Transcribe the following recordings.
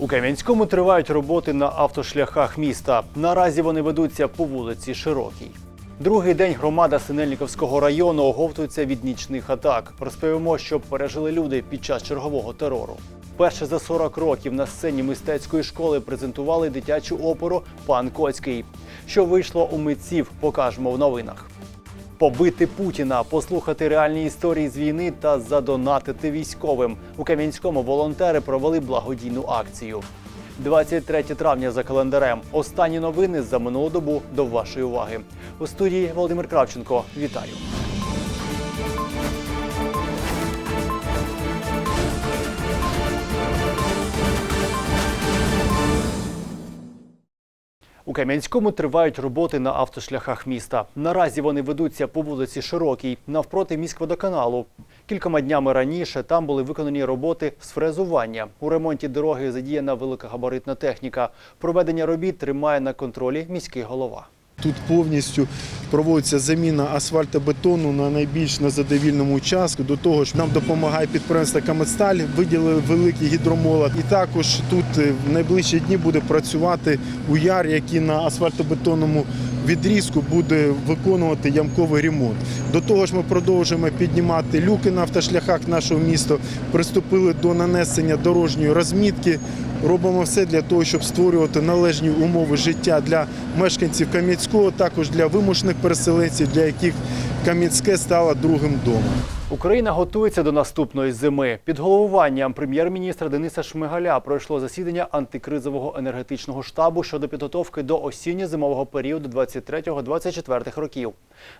У Кам'янському тривають роботи на автошляхах міста. Наразі вони ведуться по вулиці Широкій. Другий день громада Синельниковського району оговтується від нічних атак. Розповімо, що пережили люди під час чергового терору. Перше за 40 років на сцені мистецької школи презентували дитячу оперу Пан Коцький. Що вийшло у митців, покажемо в новинах. Побити Путіна, послухати реальні історії з війни та задонатити військовим. У Кам'янському волонтери провели благодійну акцію. 23 травня за календарем. Останні новини за минулу добу до вашої уваги. У студії Володимир Кравченко. Вітаю. У Кам'янському тривають роботи на автошляхах міста. Наразі вони ведуться по вулиці Широкій, навпроти міськводоканалу. Кількома днями раніше там були виконані роботи з фрезування. У ремонті дороги задіяна великогабаритна техніка. Проведення робіт тримає на контролі міський голова. Тут повністю проводиться заміна асфальтобетону на найбільш незадовільному участку. До того ж, нам допомагає підприємство Камецталь, виділили великий гідромолот. І також тут е, в найближчі дні буде працювати уяр, який на асфальтобетонному відрізку буде виконувати ямковий ремонт. До того ж, ми продовжуємо піднімати люки на автошляхах нашого міста. Приступили до нанесення дорожньої розмітки. Робимо все для того, щоб створювати належні умови життя для мешканців Кам'янського, також для вимушених переселенців, для яких Кам'янське стало другим домом. Україна готується до наступної зими. Під головуванням прем'єр-міністра Дениса Шмигаля пройшло засідання антикризового енергетичного штабу щодо підготовки до осінньо-зимового періоду 23-24 років.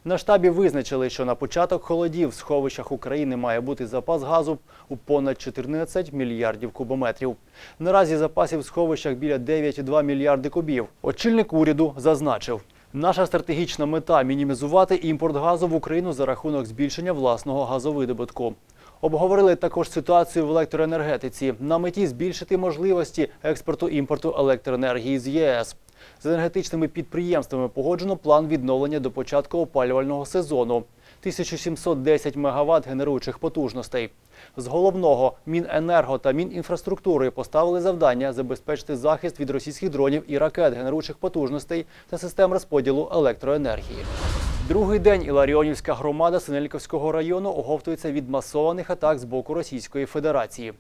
На штабі визначили, що на початок холодів в сховищах України має бути запас газу у понад 14 мільярдів кубометрів. Наразі запасів в сховищах біля 9,2 мільярди кубів. Очільник уряду зазначив. Наша стратегічна мета мінімізувати імпорт газу в Україну за рахунок збільшення власного газовидобутку. Обговорили також ситуацію в електроенергетиці на меті збільшити можливості експорту імпорту електроенергії з ЄС. З енергетичними підприємствами погоджено план відновлення до початку опалювального сезону 1710 МВт генеруючих потужностей. З головного Міненерго та Мінінфраструктури поставили завдання забезпечити захист від російських дронів і ракет генеруючих потужностей та систем розподілу електроенергії. Другий день Іларіонівська громада Синельниковського району оговтується від масованих атак з боку Російської Федерації.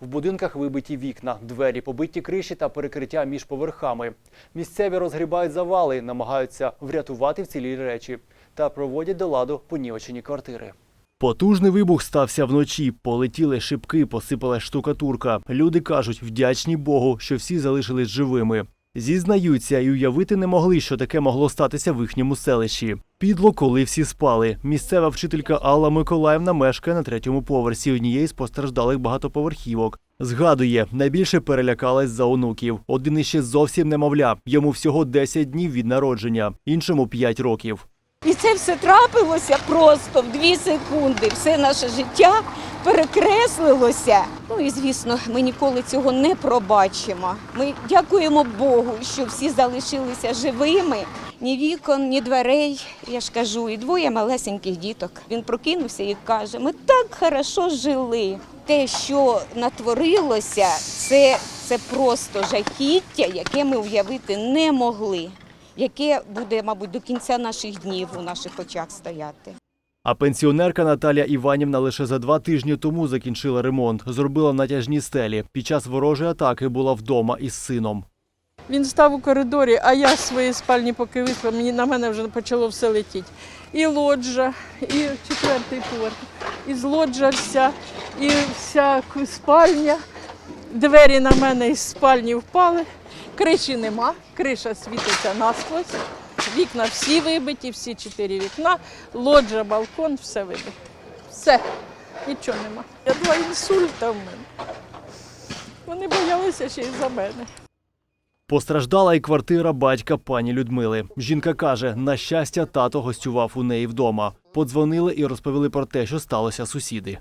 В будинках вибиті вікна, двері, побиті криші та перекриття між поверхами. Місцеві розгрібають завали, намагаються врятувати вцілілі речі та проводять до ладу понівечені квартири. Потужний вибух стався вночі. Полетіли шибки, посипала штукатурка. Люди кажуть, вдячні Богу, що всі залишились живими. Зізнаються і уявити не могли, що таке могло статися в їхньому селищі. Підло, коли всі спали. Місцева вчителька Алла Миколаївна мешкає на третьому поверсі однієї з постраждалих багатоповерхівок. Згадує, найбільше перелякалась за онуків. Один іще зовсім немовля. Йому всього 10 днів від народження, іншому 5 років. І це все трапилося просто в дві секунди. Все наше життя перекреслилося. Ну і звісно, ми ніколи цього не пробачимо. Ми дякуємо Богу, що всі залишилися живими. Ні вікон, ні дверей. Я ж кажу, і двоє малесеньких діток. Він прокинувся і каже: ми так хорошо жили. Те, що натворилося, це, це просто жахіття, яке ми уявити не могли яке буде, мабуть, до кінця наших днів у наших очах стояти. А пенсіонерка Наталія Іванівна лише за два тижні тому закінчила ремонт, зробила натяжні стелі. Під час ворожої атаки була вдома із сином. Він став у коридорі, а я з своєї спальні поки вийшла, мені на мене вже почало все летіти. І лоджа, і четвертий поверх, і злоджа вся, і вся спальня. Двері на мене із спальні впали. Криші нема, криша світиться насквозь. Вікна всі вибиті, всі чотири вікна, лоджа, балкон, все вибито. Все, нічого нема. Я два інсульта в мене. Вони боялися ще й за мене. Постраждала і квартира батька пані Людмили. Жінка каже, на щастя, тато гостював у неї вдома. Подзвонили і розповіли про те, що сталося сусіди.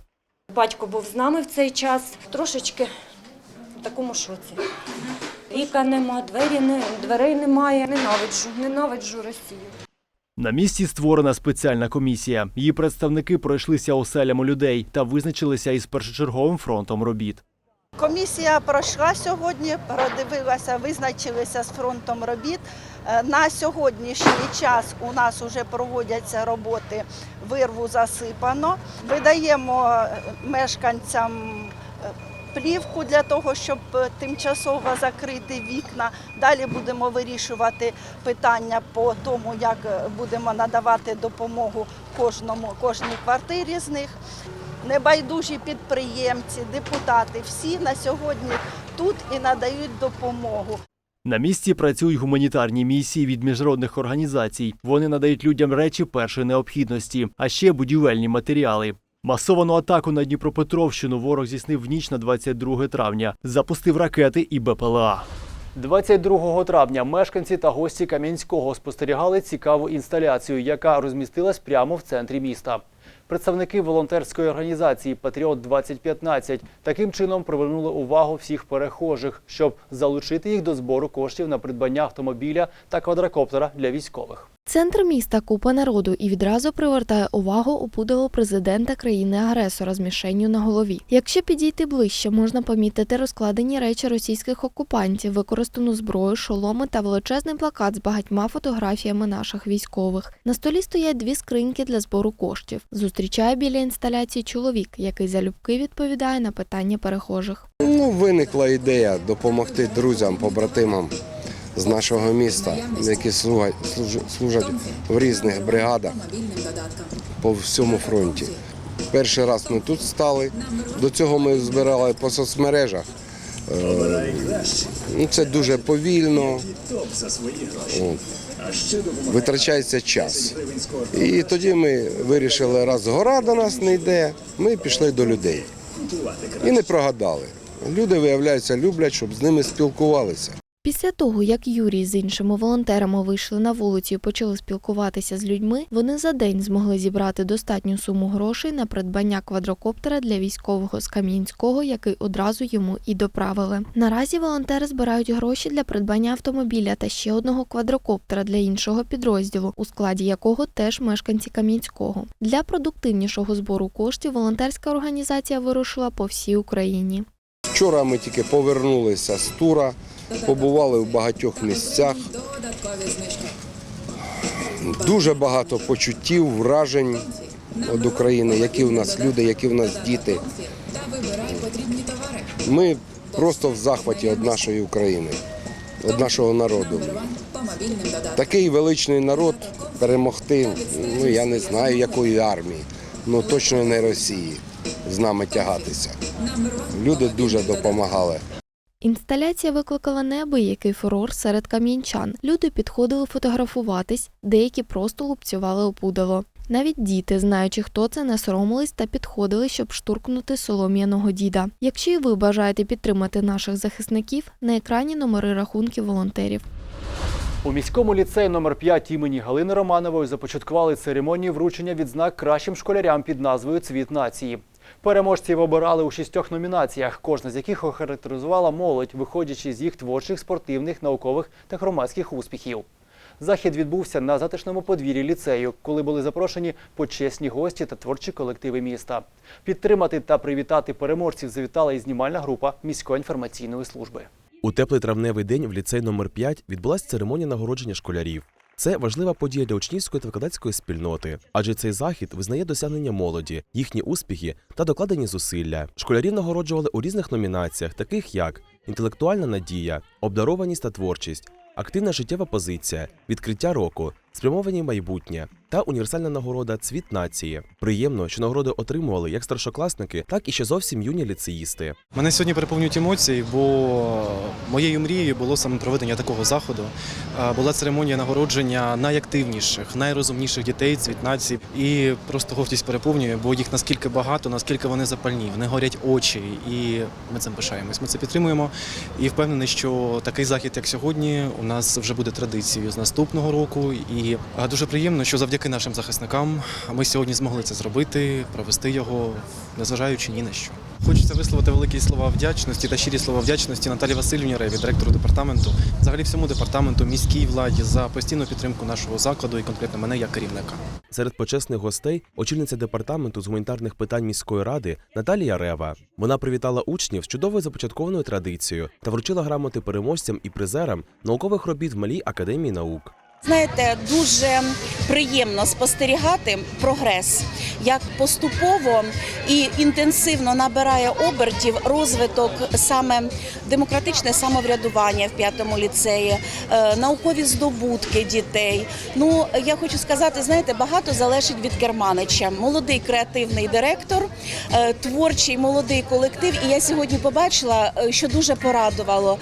Батько був з нами в цей час, трошечки в такому шоці. Вікон нема, двері не, дверей немає. Ненавиджу, ненавиджу Росію. На місці створена спеціальна комісія. Її представники пройшлися оселями людей та визначилися із першочерговим фронтом робіт. Комісія пройшла сьогодні, продивилася, визначилися з фронтом робіт. Е, На сьогоднішній час у нас вже проводяться роботи, вирву засипано. Видаємо е, мешканцям е, плівку для того, щоб е, тимчасово закрити вікна. Далі будемо вирішувати питання по тому, як е, будемо надавати допомогу кожному, кожній квартирі з них. Небайдужі підприємці, депутати всі на сьогодні тут і надають допомогу. На місці працюють гуманітарні місії від міжнародних організацій. Вони надають людям речі першої необхідності, а ще будівельні матеріали. Масовану атаку на Дніпропетровщину ворог здійснив в ніч на 22 травня. Запустив ракети і БПЛА. 22 травня мешканці та гості Кам'янського спостерігали цікаву інсталяцію, яка розмістилась прямо в центрі міста. Представники волонтерської організації Патріот 2015 таким чином привернули увагу всіх перехожих, щоб залучити їх до збору коштів на придбання автомобіля та квадрокоптера для військових. Центр міста купа народу і відразу привертає увагу опудало президента країни-агресора з мішенню на голові. Якщо підійти ближче, можна помітити розкладені речі російських окупантів, використану зброю, шоломи та величезний плакат з багатьма фотографіями наших військових. На столі стоять дві скриньки для збору коштів. Зустрічає біля інсталяції чоловік, який залюбки відповідає на питання перехожих. Ну, виникла ідея допомогти друзям, побратимам з нашого міста, які служать в різних бригадах по всьому фронті. Перший раз ми тут стали. До цього ми збирали по соцмережах. Е, ну, Це дуже повільно. Витрачається час. І тоді ми вирішили, раз гора до нас не йде, ми пішли до людей. І не прогадали. Люди, виявляється, люблять, щоб з ними спілкувалися. Після того, як Юрій з іншими волонтерами вийшли на вулицю і почали спілкуватися з людьми, вони за день змогли зібрати достатню суму грошей на придбання квадрокоптера для військового з Кам'янського, який одразу йому і доправили. Наразі волонтери збирають гроші для придбання автомобіля та ще одного квадрокоптера для іншого підрозділу, у складі якого теж мешканці Кам'янського. Для продуктивнішого збору коштів волонтерська організація вирушила по всій Україні. Вчора ми тільки повернулися з тура, побували в багатьох місцях. Дуже багато почуттів, вражень від України, які в нас люди, які в нас діти. Ми просто в захваті від нашої України, від нашого народу. Такий величний народ перемогти, ну я не знаю якої армії, ну точно не Росії з нами тягатися. Люди дуже допомагали. Інсталяція викликала неабиякий фурор серед кам'янчан. Люди підходили фотографуватись, деякі просто лупцювали опудало. Навіть діти, знаючи, хто це, не соромились та підходили, щоб штуркнути солом'яного діда. Якщо і ви бажаєте підтримати наших захисників, на екрані номери рахунків волонтерів. У міському ліцеї номер 5 імені Галини Романової започаткували церемонію вручення відзнак кращим школярям під назвою Цвіт нації. Переможців обирали у шістьох номінаціях, кожна з яких охарактеризувала молодь, виходячи з їх творчих, спортивних, наукових та громадських успіхів. Захід відбувся на затишному подвір'ї ліцею, коли були запрошені почесні гості та творчі колективи міста. Підтримати та привітати переможців завітала і знімальна група міської інформаційної служби. У теплий травневий день в ліцей номер 5 відбулася церемонія нагородження школярів. Це важлива подія для учнівської та викладацької спільноти, адже цей захід визнає досягнення молоді, їхні успіхи та докладені зусилля. Школярів нагороджували у різних номінаціях, таких як інтелектуальна надія, обдарованість та творчість, активна життєва позиція, відкриття року, спрямовані майбутнє та універсальна нагорода Цвіт нації. Приємно, що нагороди отримували як старшокласники, так і ще зовсім юні ліцеїсти. Мене сьогодні переповнюють емоції, бо моєю мрією було саме проведення такого заходу. Була церемонія нагородження найактивніших, найрозумніших дітей цвіт нації. І просто гордість переповнює, бо їх наскільки багато, наскільки вони запальні, вони горять очі, і ми цим пишаємось. Ми це підтримуємо. І впевнений, що такий захід, як сьогодні, у нас вже буде традицією з наступного року. І дуже приємно, що завдяки нашим захисникам ми сьогодні змогли це зробити, провести його, незважаючи ні на що. Хочеться висловити великі слова вдячності та щирі слова вдячності Наталі Васильівні Реві, директору департаменту, взагалі всьому департаменту, міській владі за постійну підтримку нашого закладу і конкретно мене як керівника. Серед почесних гостей очільниця департаменту з гуманітарних питань міської ради Наталія Рева. Вона привітала учнів з чудовою започаткованою традицією та вручила грамоти переможцям і призерам наукових робіт в малій академії наук. Знаєте, дуже приємно спостерігати прогрес, як поступово і інтенсивно набирає обертів розвиток саме демократичне самоврядування в п'ятому ліцеї, е, наукові здобутки дітей. Ну я хочу сказати, знаєте, багато залежить від керманича. Молодий креативний директор, е, творчий молодий колектив. І я сьогодні побачила, е, що дуже порадувало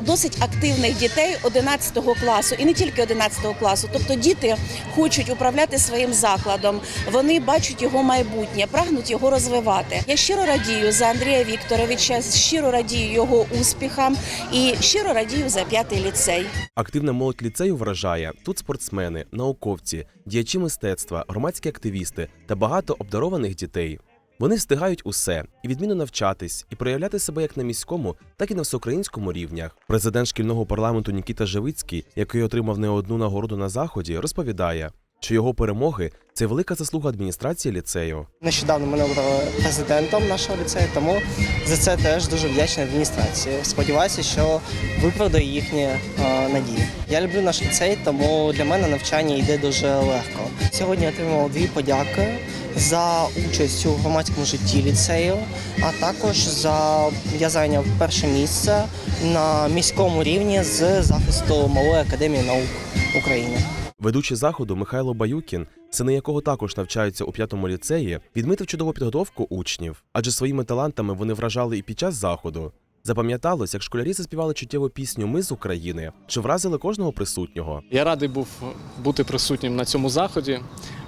досить активних дітей 11 класу, і не тільки 11 класу. Тобто діти хочуть управляти своїм закладом. Вони бачать його майбутнє, прагнуть його розвивати. Я щиро радію за Андрія Вікторовича, щиро радію його успіхам і щиро радію за п'ятий ліцей. Активна молодь ліцею вражає тут спортсмени, науковці, діячі мистецтва, громадські активісти та багато обдарованих дітей. Вони встигають усе і відмінно навчатись, і проявляти себе як на міському, так і на всеукраїнському рівнях. Президент шкільного парламенту Нікіта Живицький, який отримав не одну нагороду на заході, розповідає, що його перемоги це велика заслуга адміністрації ліцею. Нещодавно мене обрали президентом нашого ліцею, тому за це теж дуже вдячний адміністрації. Сподіваюся, що виправдаю їхні е, надії. Я люблю наш ліцей, тому для мене навчання йде дуже легко. Сьогодні отримав дві подяки за участь у громадському житті ліцею, а також за я зайняв перше місце на міському рівні з захисту малої академії наук України. Ведучий заходу Михайло Баюкін, сини якого також навчаються у п'ятому ліцеї, відмітив чудову підготовку учнів, адже своїми талантами вони вражали і під час заходу. Запам'яталось, як школярі заспівали чуттєву пісню Ми з України, що вразили кожного присутнього. Я радий був бути присутнім на цьому заході.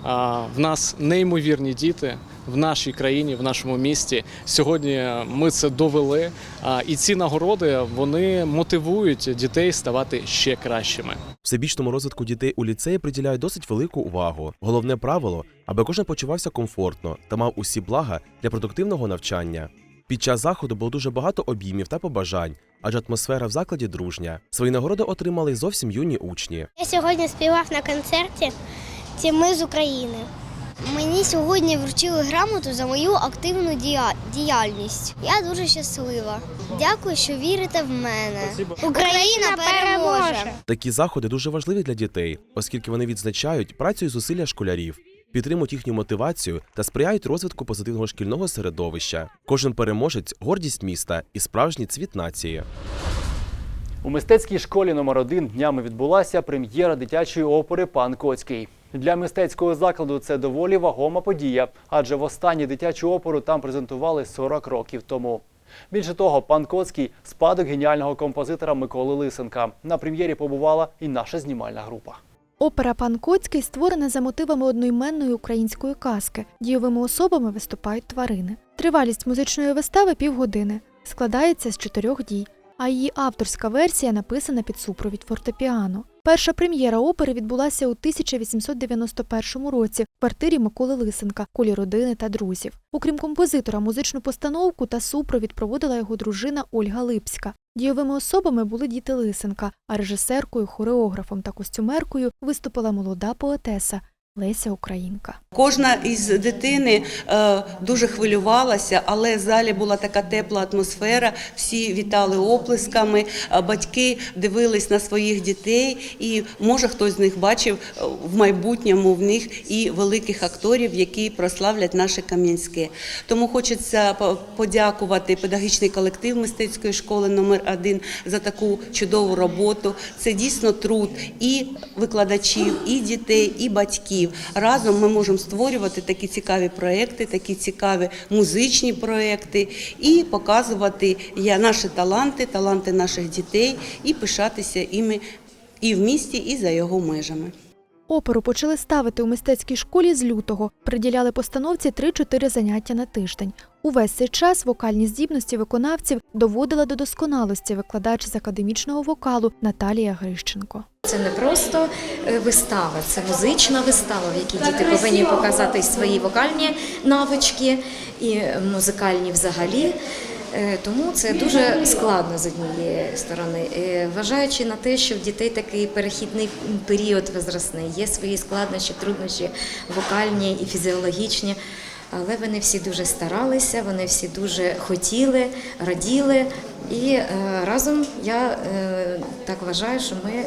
В нас неймовірні діти в нашій країні, в нашому місті. Сьогодні ми це довели. А, І ці нагороди вони мотивують дітей ставати ще кращими. Всебічному розвитку дітей у ліцеї приділяють досить велику увагу. Головне правило, аби кожен почувався комфортно та мав усі блага для продуктивного навчання. Під час заходу було дуже багато обіймів та побажань, адже атмосфера в закладі дружня. Свої нагороди отримали й зовсім юні учні. Я сьогодні співав на концерті «Ці ми з України. Мені сьогодні вручили грамоту за мою активну діяльність. Я дуже щаслива. Дякую, що вірите в мене. Україна переможе! Такі заходи дуже важливі для дітей, оскільки вони відзначають працю і зусилля школярів, підтримують їхню мотивацію та сприяють розвитку позитивного шкільного середовища. Кожен переможець гордість міста і справжній цвіт нації. У мистецькій школі номер 1 днями відбулася прем'єра дитячої опери Пан Коцький. Для мистецького закладу це доволі вагома подія, адже востаннє дитячу оперу там презентували 40 років тому. Більше того, пан Коцький – спадок геніального композитора Миколи Лисенка. На прем'єрі побувала і наша знімальна група. Опера Пан Коцький створена за мотивами одноіменної української казки. Дійовими особами виступають тварини. Тривалість музичної вистави півгодини. Складається з чотирьох дій, а її авторська версія написана під супровід фортепіано. Перша прем'єра опери відбулася у 1891 році в квартирі Миколи Лисенка, колі родини та друзів. Окрім композитора, музичну постановку та супровід проводила його дружина Ольга Липська. Дійовими особами були діти Лисенка, а режисеркою, хореографом та костюмеркою виступила молода поетеса Леся Українка. Кожна із дитини е, дуже хвилювалася, але в залі була така тепла атмосфера. Всі вітали оплесками. е, Батьки дивились на своїх дітей, і може хтось з них бачив е, в майбутньому в них і великих акторів, які прославлять наше Кам'янське. Тому хочеться подякувати педагогічний колектив мистецької школи номер 1 за таку чудову роботу. Це дійсно труд і викладачів, і дітей, і батьків. Разом ми можемо створювати такі цікаві проекти, такі цікаві музичні проекти і показувати наші таланти, таланти наших дітей і пишатися іми і в місті, і за його межами. Оперу почали ставити у мистецькій школі з лютого, приділяли постановці 3-4 заняття на тиждень. Увесь цей час вокальні здібності виконавців доводила до досконалості викладач з академічного вокалу Наталія Грищенко. Це не просто е, вистава, це музична вистава, в якій діти повинні показати свої вокальні навички і музикальні взагалі. Е, Тому це дуже складно з однієї сторони. Е, Вважаючи на те, що в дітей такий перехідний період возрастний, є свої складнощі, труднощі вокальні і фізіологічні. Але вони всі дуже старалися, вони всі дуже хотіли, раділи. І е, разом я е, так вважаю, що ми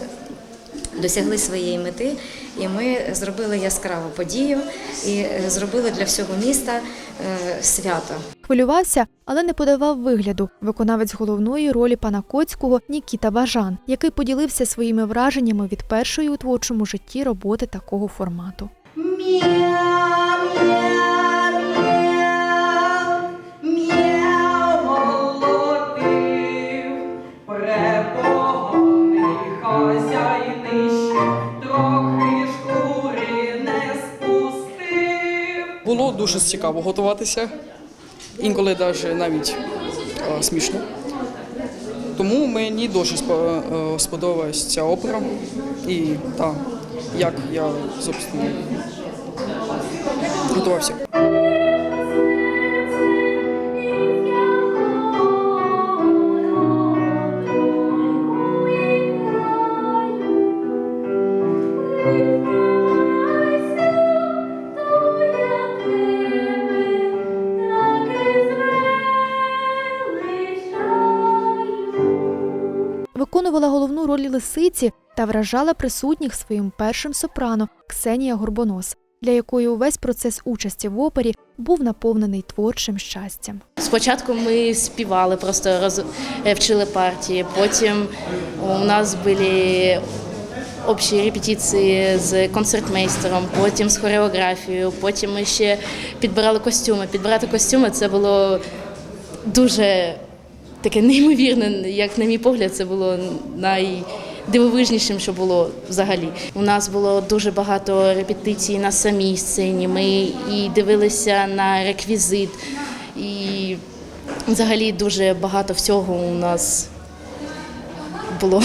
досягли своєї мети, і ми зробили яскраву подію і е, зробили для всього міста е, свято. Хвилювався, але не подавав вигляду. Виконавець головної ролі пана Коцького Нікіта Бажан, який поділився своїми враженнями від першої у творчому житті роботи такого формату. Дуже цікаво готуватися, інколи навіть навіть е, смішно. Тому мені дуже е, сподобалась ця опера і та, як я собственно, готувався. Лисиці та вражала присутніх своїм першим сопрано Ксенія Горбонос, для якої увесь процес участі в опері був наповнений творчим щастям. Спочатку ми співали, просто роз... е, вчили партії. Потім у нас були общі репетиції з концертмейстером, потім з хореографією, потім ми ще підбирали костюми. Підбирати костюми це було дуже таке неймовірне, як на мій погляд, це було найдивовижнішим, що було взагалі. У нас було дуже багато репетицій на самій сцені. Ми і дивилися на реквізит, і взагалі дуже багато всього у нас було.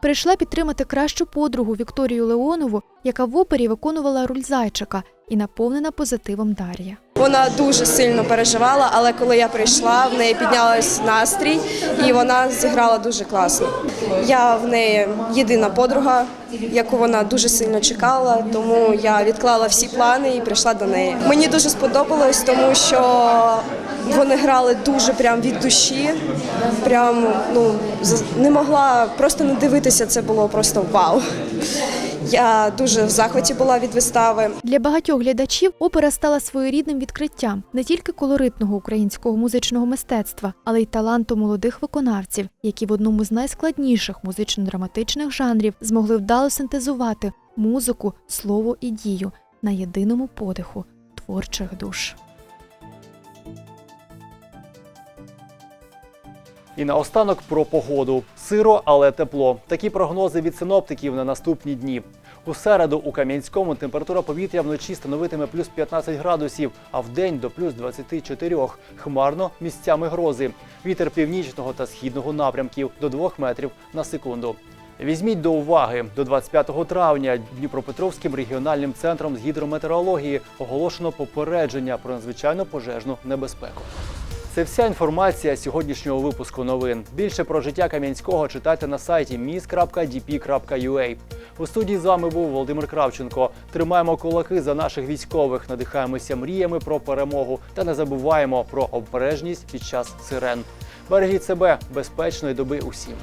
Прийшла підтримати кращу подругу Вікторію Леонову, яка в опері виконувала роль зайчика і наповнена позитивом Дар'я. Вона дуже сильно переживала, але коли я прийшла, в неї піднялась настрій, і вона зіграла дуже класно. Я в неї єдина подруга, яку вона дуже сильно чекала, тому я відклала всі плани і прийшла до неї. Мені дуже сподобалось, тому що вони грали дуже прям від душі. Прям ну не могла просто не дивитися. Це було просто вау. Я дуже в захваті була від вистави. Для багатьох глядачів опера стала своєрідним відкриттям не тільки колоритного українського музичного мистецтва, але й таланту молодих виконавців, які в одному з найскладніших музично-драматичних жанрів змогли вдало синтезувати музику, слово і дію на єдиному подиху творчих душ. І наостанок про погоду. Сиро, але тепло. Такі прогнози від синоптиків на наступні дні. У середу у Кам'янському температура повітря вночі становитиме плюс 15 градусів, а в день до плюс 24. Хмарно місцями грози. Вітер північного та східного напрямків до 2 метрів на секунду. Візьміть до уваги, до 25 травня Дніпропетровським регіональним центром з гідрометеорології оголошено попередження про надзвичайно пожежну небезпеку. Це вся інформація сьогоднішнього випуску новин. Більше про життя Кам'янського читайте на сайті mis.dp.ua. У студії з вами був Володимир Кравченко. Тримаємо кулаки за наших військових, надихаємося мріями про перемогу та не забуваємо про обережність під час сирен. Берегіть себе, безпечної доби усім.